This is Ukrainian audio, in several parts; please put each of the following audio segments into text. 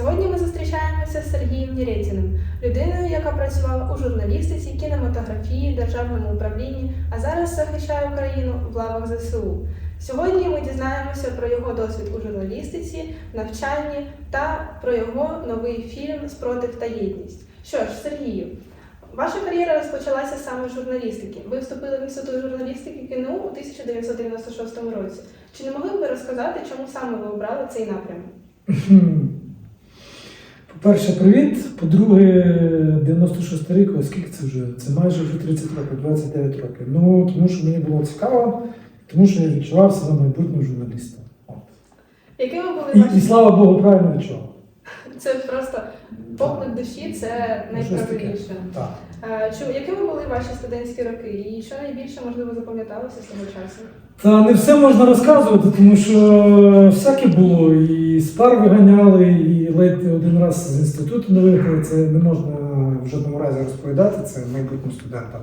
Сьогодні ми зустрічаємося з Сергієм Нєретіним, людиною, яка працювала у журналістиці, кінематографії, державному управлінні, а зараз захищає Україну в лавах ЗСУ. Сьогодні ми дізнаємося про його досвід у журналістиці, навчанні та про його новий фільм Спротив та єдність. Що ж, Сергію, ваша кар'єра розпочалася саме з журналістики. Ви вступили в інститут журналістики КНУ у 1996 році. Чи не могли б ви розказати, чому саме ви обрали цей напрямок? Хм. По-перше, привіт. По-друге, 96 рік, оскільки це вже? Це майже вже 30 років, 29 років. Ну, тому що мені було цікаво, тому що я відчував себе майбутнім журналістом. Якими були І, і слава Богу, правильно відчував. Це просто поклик душі, це найправильніше. Так. Якими були ваші студентські роки? І що найбільше можливо запам'яталося з того часу? Та не все можна розказувати, тому що всяке було. І з пар виганяли, і ледь один раз з інституту не вигнали. Це не можна в жодному разі розповідати, це майбутнім студентам.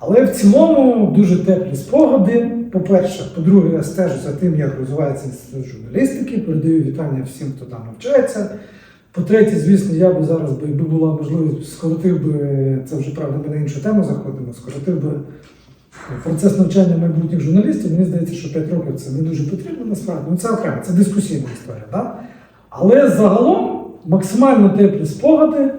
Але в цілому дуже теплі спогади. По-перше, по-друге, я стежу за тим, як розвивається інститут журналістики, передаю вітання всім, хто там навчається. По-третє, звісно, я би зараз, би, якби була можливість, скоротив би, це вже правда, ми на іншу тему заходимо, скоротив би процес навчання майбутніх журналістів. Мені здається, що 5 років це не дуже потрібно насправді. Ну це окремо, це дискусійна історія. Да? Але загалом максимально теплі спогади.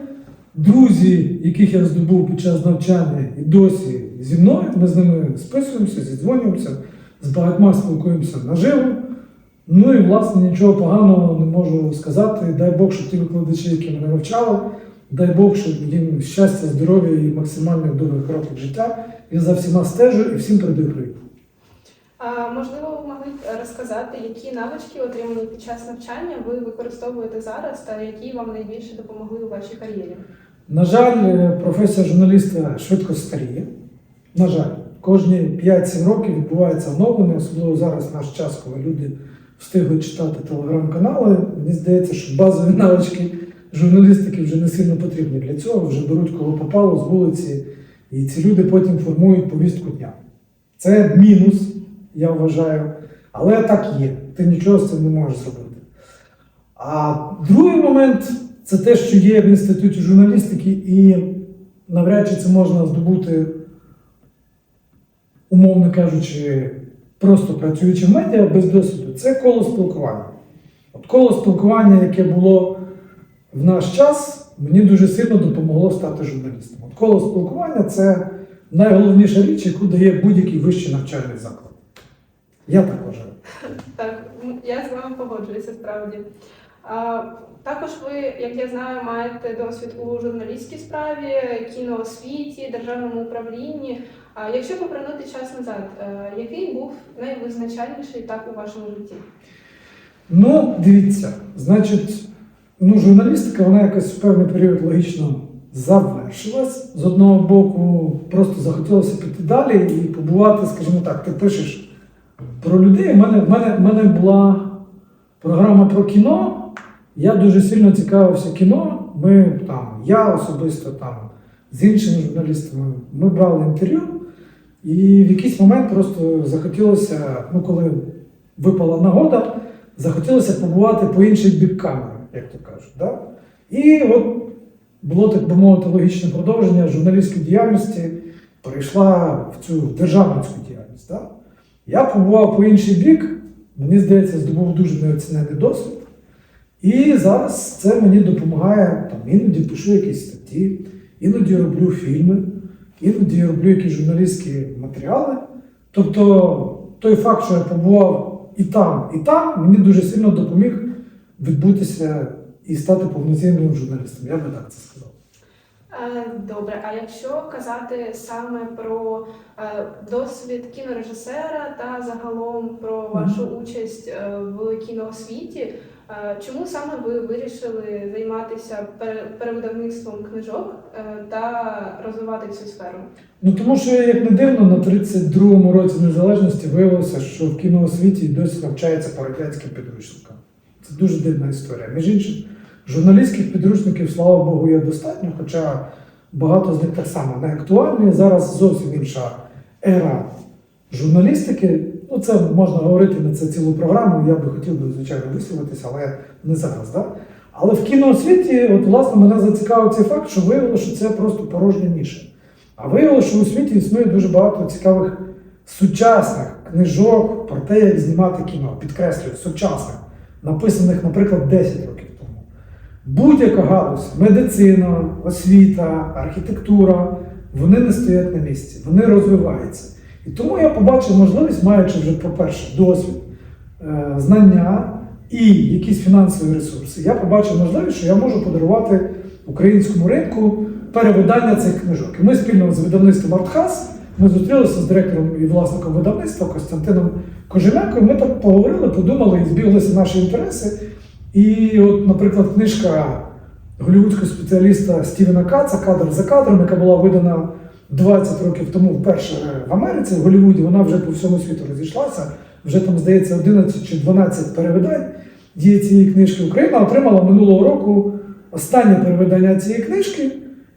Друзі, яких я здобув під час навчання і досі зі мною, ми з ними списуємося, зідзвонюємося, з багатьма спілкуємося наживо. Ну і власне нічого поганого не можу сказати. Дай Бог, щоб ті викладачі, які мене навчали, дай Бог, щоб їм щастя, здоров'я і максимальних довгих років життя. Я за всіма стежу і всім передаю привіт. А можливо, ви могли розказати, які навички, отримані під час навчання, ви використовуєте зараз та які вам найбільше допомогли у вашій кар'єрі? На жаль, е, професія журналіста швидко старіє. На жаль, кожні 5-7 років відбувається оновлення, особливо зараз наш час, коли люди встигли читати телеграм-канали. Мені здається, що базові навички журналістики вже не сильно потрібні для цього, вже беруть кого попало з вулиці, і ці люди потім формують повістку дня. Це мінус, я вважаю, але так є. Ти нічого з цим не можеш зробити. А другий момент це те, що є в інституті журналістики, і навряд чи це можна здобути, умовно кажучи, просто працюючи в медіа без досвіду. Це коло спілкування. От коло спілкування, яке було в наш час, мені дуже сильно допомогло стати журналістом. От коло спілкування це найголовніша річ, яку дає будь-який вищий навчальний заклад. Я так вважаю. Так, я з вами погоджуюся справді. Також ви, як я знаю, маєте досвід у журналістській справі, кіноосвіті, державному управлінні. А якщо повернути час назад, е, який був найвизначальніший етап у вашому житті? Ну, дивіться, значить, ну, журналістика, вона якось в певний період логічно завершилась. З одного боку, просто захотілося піти далі і побувати, скажімо так, ти пишеш про людей. У мене, мене, мене була програма про кіно. Я дуже сильно цікавився кіно. Ми там, я особисто там з іншими журналістами, ми брали інтерв'ю. І в якийсь момент просто захотілося, ну коли випала нагода, захотілося побувати по інший бік камери, як то кажуть. Да? І от було, так би мовити, логічне продовження журналістської діяльності перейшла в цю державницьку діяльність. Да? Я побував по інший бік, мені здається, здобув дуже неоцінений досвід. І зараз це мені допомагає, там, іноді пишу якісь статті, іноді роблю фільми, іноді роблю якісь журналістські матеріали. Тобто той факт, що я побував і там, і там, мені дуже сильно допоміг відбутися і стати повноцінним журналістом. Я би так це сказав. Е, Добре, а якщо казати саме про е, досвід кінорежисера та загалом про вашу участь е, в кіноосвіті, чому саме ви вирішили займатися пере- перевидавництвом книжок е, та розвивати цю сферу? Ну тому що, як не дивно, на 32-му році незалежності виявилося, що в кіноосвіті досі навчається по радянським підручникам. Це дуже дивна історія. Між іншим, журналістських підручників, слава Богу, є достатньо, хоча багато з них так само не актуальні. Зараз зовсім інша ера журналістики. Ну, це можна говорити на це цілу програму. Я би хотів би, звичайно, висловитися, але не зараз. Да? Але в кіноосвіті, от, власне, мене зацікавив цей факт, що виявилося, що це просто порожня ніша. А виявилося, що у світі існує дуже багато цікавих сучасних книжок про те, як знімати кіно. Підкреслюю, сучасних, написаних, наприклад, 10 років тому. Будь-яка галузь, медицина, освіта, архітектура, вони не стоять на місці, вони розвиваються. І тому я побачив можливість, маючи вже, по-перше, досвід, е, знання і якісь фінансові ресурси, я побачив можливість, що я можу подарувати українському ринку перевидання цих книжок. І ми спільно з видавництвом Артхас ми зустрілися з директором і власником видавництва Костянтином Кожемяком. Ми так поговорили, подумали і збіглися наші інтереси. І, от, наприклад, книжка голівудського спеціаліста Стівена Каца Кадр за кадром, яка була видана 20 років тому вперше в Америці, в Голлівуді, вона вже по всьому світу розійшлася. Вже там, здається, 11 чи 12 перевидань діє цієї книжки. Україна отримала минулого року останнє перевидання цієї книжки.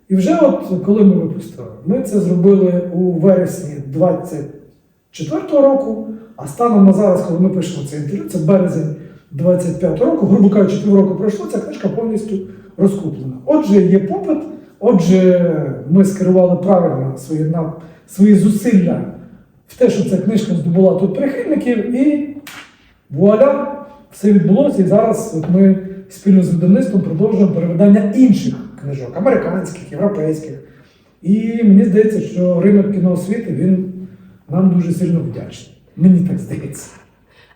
І вже от коли ми випустили, ми це зробили у вересні 24-го року, а станом на зараз, коли ми пишемо це інтерв'ю, це березень 25-го року, грубо кажучи, півроку пройшло, ця книжка повністю розкуплена. Отже, є попит, отже, ми скерували правильно свої, свої зусилля в те, що ця книжка здобула тут прихильників, і вуаля, все відбулося. І зараз от ми спільно з видавництвом продовжуємо перевидання інших книжок, американських, європейських. І мені здається, що ринок кіноосвіти він нам дуже сильно вдячний. Мені так здається.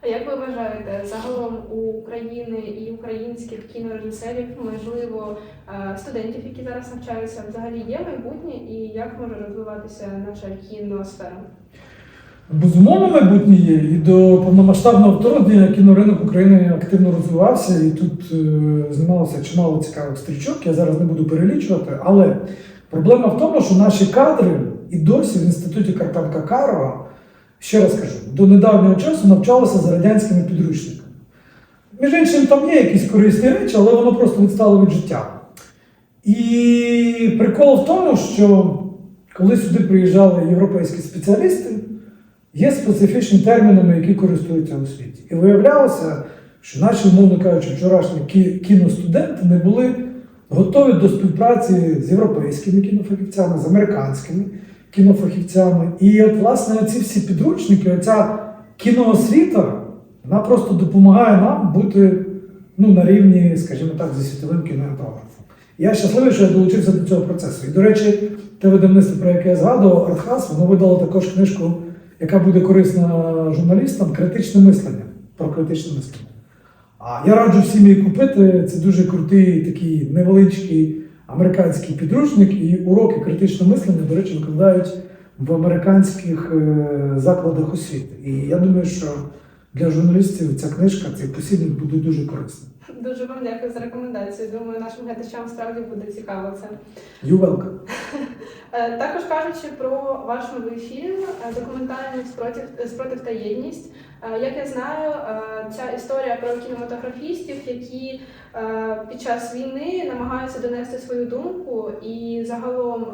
А як ви вважаєте, загалом у України і українських кінорежисерів, можливо, е, студентів, які зараз навчаються, взагалі є майбутнє, і як може розвиватися наша кіносфера? Безумовно, майбутнє є. І до повномасштабного вторгнення кіноринок України активно розвивався, і тут е, знімалося чимало цікавих стрічок. Я зараз не буду перелічувати. Але проблема в тому, що наші кадри і досі в інституті Карпенка Карова, ще раз кажу, до недавнього часу навчалися за радянськими підручниками. Між іншим, там є якісь корисні речі, але воно просто відстало від життя. І прикол в тому, що коли сюди приїжджали європейські спеціалісти, є специфічні термінами, які користуються у світі. І виявлялося, що наші, умовно кажучи, вчорашні кі- кіностуденти не були готові до співпраці з європейськими кінофахівцями, з американськими кінофахівцями. І от, власне, ці всі підручники, оця кіноосвіта, вона просто допомагає нам бути ну, на рівні, скажімо так, зі світовим кінематографом. Я щасливий, що я долучився до цього процесу. І, до речі, те видавництво, про яке я згадував, Артхас, воно видало також книжку, яка буде корисна журналістам критичне мислення про критичне мислення. А я раджу всім її купити. Це дуже крутий такий невеличкий американський підручник, і уроки критичного мислення, до речі, викладають в американських е, закладах освіти. І я думаю, що для журналістів ця книжка, цей посібник буде дуже корисним. Дуже вам дякую за рекомендацію. Думаю, нашим глядачам справді буде цікаво це. You welcome. Е, Також кажучи про ваш новий фільм е, документальний спротив, спротив та єдність. Е, Як я знаю, е, ця історія про кінематографістів, які е, під час війни намагаються донести свою думку, і загалом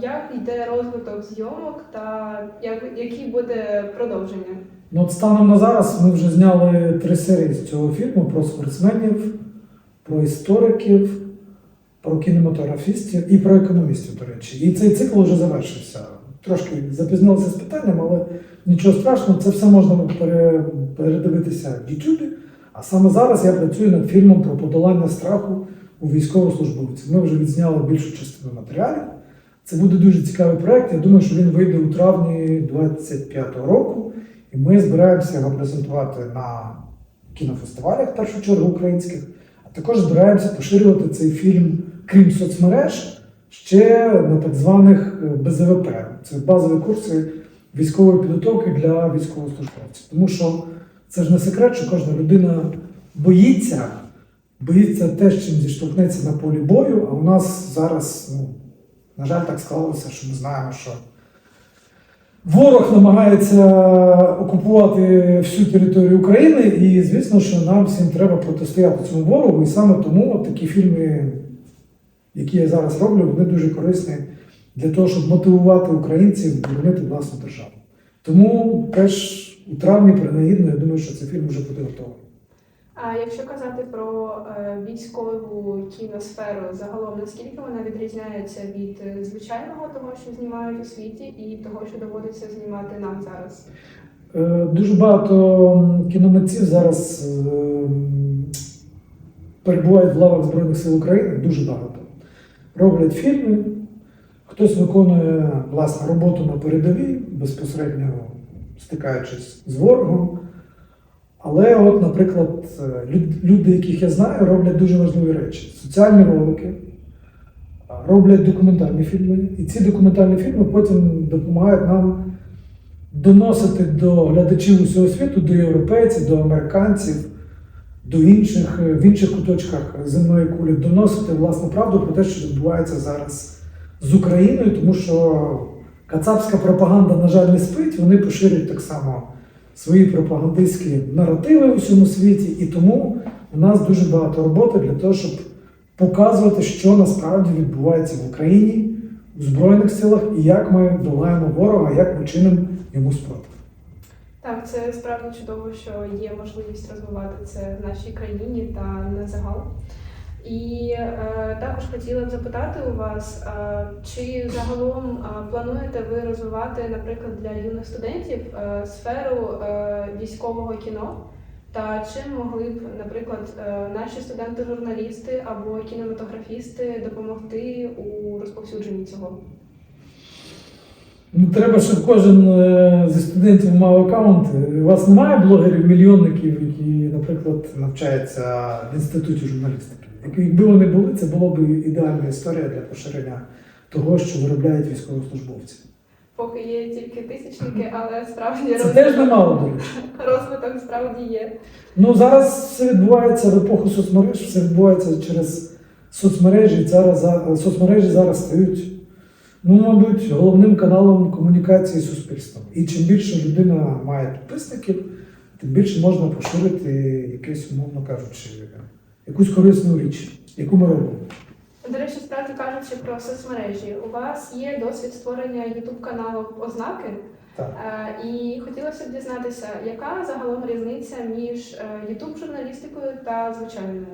як йде розвиток зйомок та як, який буде продовження. Ну, от станом на зараз ми вже зняли три серії з цього фільму про спортсменів, про істориків, про кінематографістів і про економістів, до речі. І цей цикл вже завершився. Трошки запізнилися з питанням, але нічого страшного, це все можна передивитися в Ютубі. А саме зараз я працюю над фільмом про подолання страху у військовослужбовців. Ми вже відзняли більшу частину матеріалів. Це буде дуже цікавий проект. Я думаю, що він вийде у травні 25-го року. І ми збираємося його презентувати на кінофестивалях, в першу чергу українських, а також збираємося поширювати цей фільм, крім соцмереж, ще на так званих е, БЗВП. Це базові курси військової підготовки для військовослужбовців. Тому що це ж не секрет, що кожна людина боїться, боїться те, з чим зіштовхнеться на полі бою. А у нас зараз, ну, на жаль, так склалося, що ми знаємо, що Ворог намагається окупувати всю територію України, і звісно, що нам всім треба протистояти цьому ворогу. І саме тому от такі фільми, які я зараз роблю, вони дуже корисні для того, щоб мотивувати українців боронити власну державу. Тому теж у травні, принагідно, я думаю, що цей фільм вже буде готовий. А якщо казати про е, військову кіносферу загалом, наскільки вона відрізняється від е, звичайного того, що знімають у світі, і того, що доводиться знімати нам зараз? Е, Дуже багато кіномитців зараз перебувають в лавах Збройних сил України, дуже багато. Роблять фільми, хтось виконує власне роботу на передовій, безпосередньо стикаючись з ворогом. Але, от, наприклад, е, люди, яких я знаю, роблять дуже важливі речі: соціальні ролики, роблять документальні фільми. І ці документальні фільми потім допомагають нам доносити до глядачів усього світу, до європейців, до американців, до інших е, в інших куточках земної кулі, доносити власну правду про те, що відбувається зараз з Україною, тому що кацапська пропаганда, на жаль, не спить. Вони поширюють так само свої пропагандистські наративи у всьому світі, і тому у нас дуже багато роботи для того, щоб показувати, що насправді відбувається в Україні, у Збройних силах, і як ми долаємо ворога, як ми чинимо йому спротив. Так, це справді чудово, що є можливість розвивати це в нашій країні та на загал. І е, також хотіла б запитати у вас, е, чи загалом е, плануєте ви розвивати, наприклад, для юних студентів е, сферу е, військового кіно? Та чим могли б, наприклад, е, наші студенти-журналісти або кінематографісти допомогти у розповсюдженні цього? Ну, треба, щоб кожен е, зі студентів мав аккаунт. У вас немає блогерів-мільйонників, які, наприклад, навчаються в інституті журналістики. Якби- вони були, це була б ідеальна історія для поширення того, що виробляють військовослужбовці. Поки є тільки тисячники, але справді Це теж немало, до речі. розвиток справді є. Ну зараз все відбувається в епоху соцмереж, все відбувається через соцмережі. Зараз соцмережі зараз стають, ну, мабуть, головним каналом комунікації з суспільством. І чим більше людина має підписників, тим більше можна поширити якесь, умовно кажучи, якусь корисну річ, яку ми робимо. До речі, справді кажучи про соцмережі, у вас є досвід створення youtube каналу ознаки. Так. Е, І хотілося б дізнатися, яка загалом різниця між youtube журналістикою та звичайною?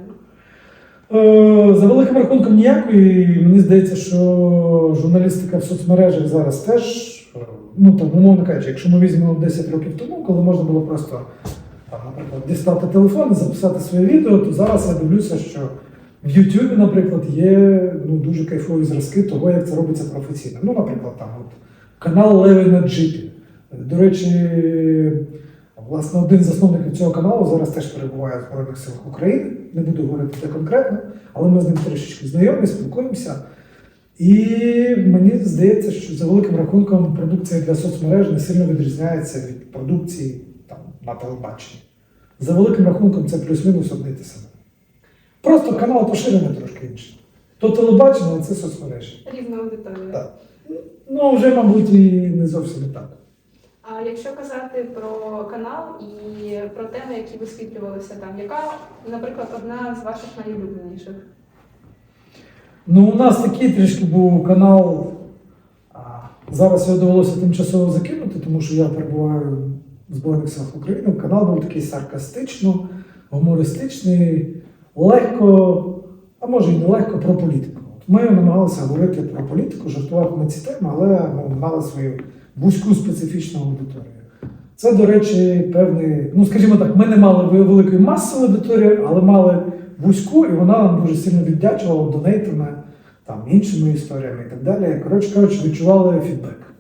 Е, За великим рахунком ніякої. Мені здається, що журналістика в соцмережах зараз теж, е, ну там, умовно кажучи, якщо ми візьмемо 10 років тому, коли можна було просто дістати телефон і записати своє відео, то зараз я дивлюся, що в YouTube, наприклад, є ну, дуже кайфові зразки того, як це робиться професійно. Ну, наприклад, там от, канал Левий на джипі. До речі, власне, один з засновників цього каналу зараз теж перебуває в Збройних силах України. Не буду говорити це конкретно, але ми з ним трішечки знайомі, спілкуємося. І мені здається, що за великим рахунком продукція для соцмереж не сильно відрізняється від продукції там, на телебаченні. За великим рахунком це плюс-мінус одне й те саме. Просто канал поширений трошки інший. То телебачення, це соцмережі. Різна аудиторія. Так. Ну, вже, мабуть, і не зовсім не так. А якщо казати про канал і про теми, які висвітлювалися там, яка, наприклад, одна з ваших найулюбленіших? Ну, у нас такий трішки був канал. Зараз його довелося тимчасово закинути, тому що я перебуваю Збройних силах України. Канал був такий саркастично, гумористичний, легко, а може і не легко про політику. Ми намагалися говорити про політику, жартувати на ці теми, але ну, мали свою вузьку специфічну аудиторію. Це, до речі, певний, ну скажімо так, ми не мали великої масової аудиторії, але мали вузьку, і вона нам дуже сильно віддячувала донейтами, там, іншими історіями і так далі. Коротше кажучи, відчували фідбек.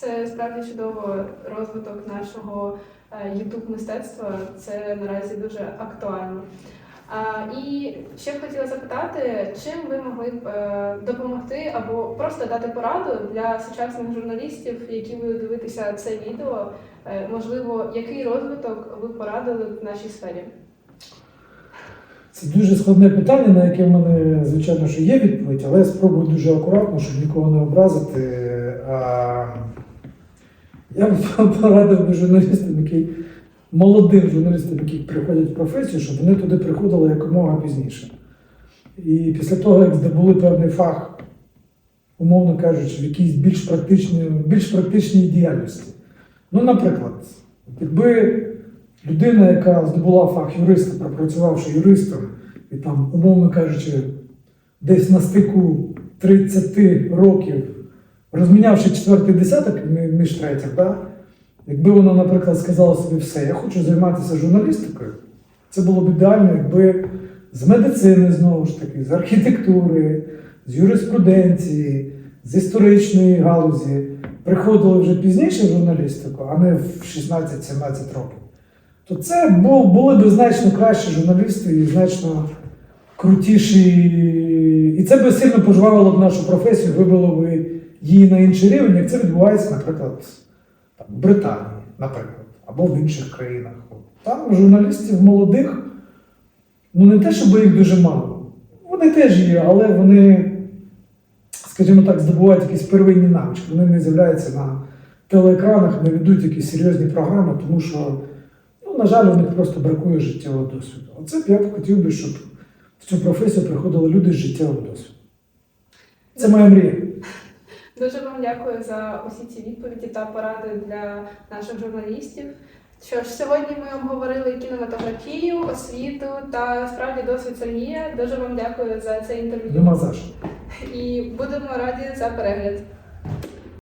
Це справді чудово розвиток нашого youtube мистецтва. Це наразі дуже актуально. І ще б хотіла запитати, чим ви могли б е, допомогти або просто дати пораду для сучасних журналістів, які будуть дивитися це відео. Е, можливо, який розвиток ви порадили в нашій сфері? Це дуже складне питання, на яке в мене, звичайно, що є відповідь, але я спробую дуже акуратно, щоб нікого не образити. А, Я б порадив би журналістам, які молодим журналістам, які приходять в професію, щоб вони туди приходили якомога пізніше. І після того, як здобули певний фах, умовно кажучи, в якійсь більш практичній, більш практичній діяльності. Ну, наприклад, якби людина, яка здобула фах юриста, пропрацювавши юристом, і там, умовно кажучи, десь на стику 30 років, розмінявши четвертий десяток між третіх, да? якби вона, наприклад, сказала собі все, я хочу займатися журналістикою, це було б ідеально, якби з медицини знову ж таки, з архітектури, з юриспруденції, з історичної галузі приходили вже пізніше журналістику, а не в 16-17 років, то це були б значно кращі журналісти і значно крутіші. І це би сильно пожвавило б нашу професію, вибило б її на інший рівень, як це відбувається, наприклад, там, в Британії, наприклад, або в інших країнах. Там журналістів молодих, ну не те, щоб їх дуже мало. Вони теж є, але вони, скажімо так, здобувають якісь первинні навички. Вони не з'являються на телеекранах, не ведуть якісь серйозні програми, тому що, ну, на жаль, у них просто бракує життєвого досвіду. Оце б я б хотів би, щоб в цю професію приходили люди з життєвим досвідом. Це моя мрія. Дуже вам дякую за усі ці відповіді та поради для наших журналістів. Що ж, сьогодні ми обговорили кінематографію, освіту та справді досвід Сергія. Дуже вам дякую за це інтерв'ю Нема за що. і будемо раді за перегляд.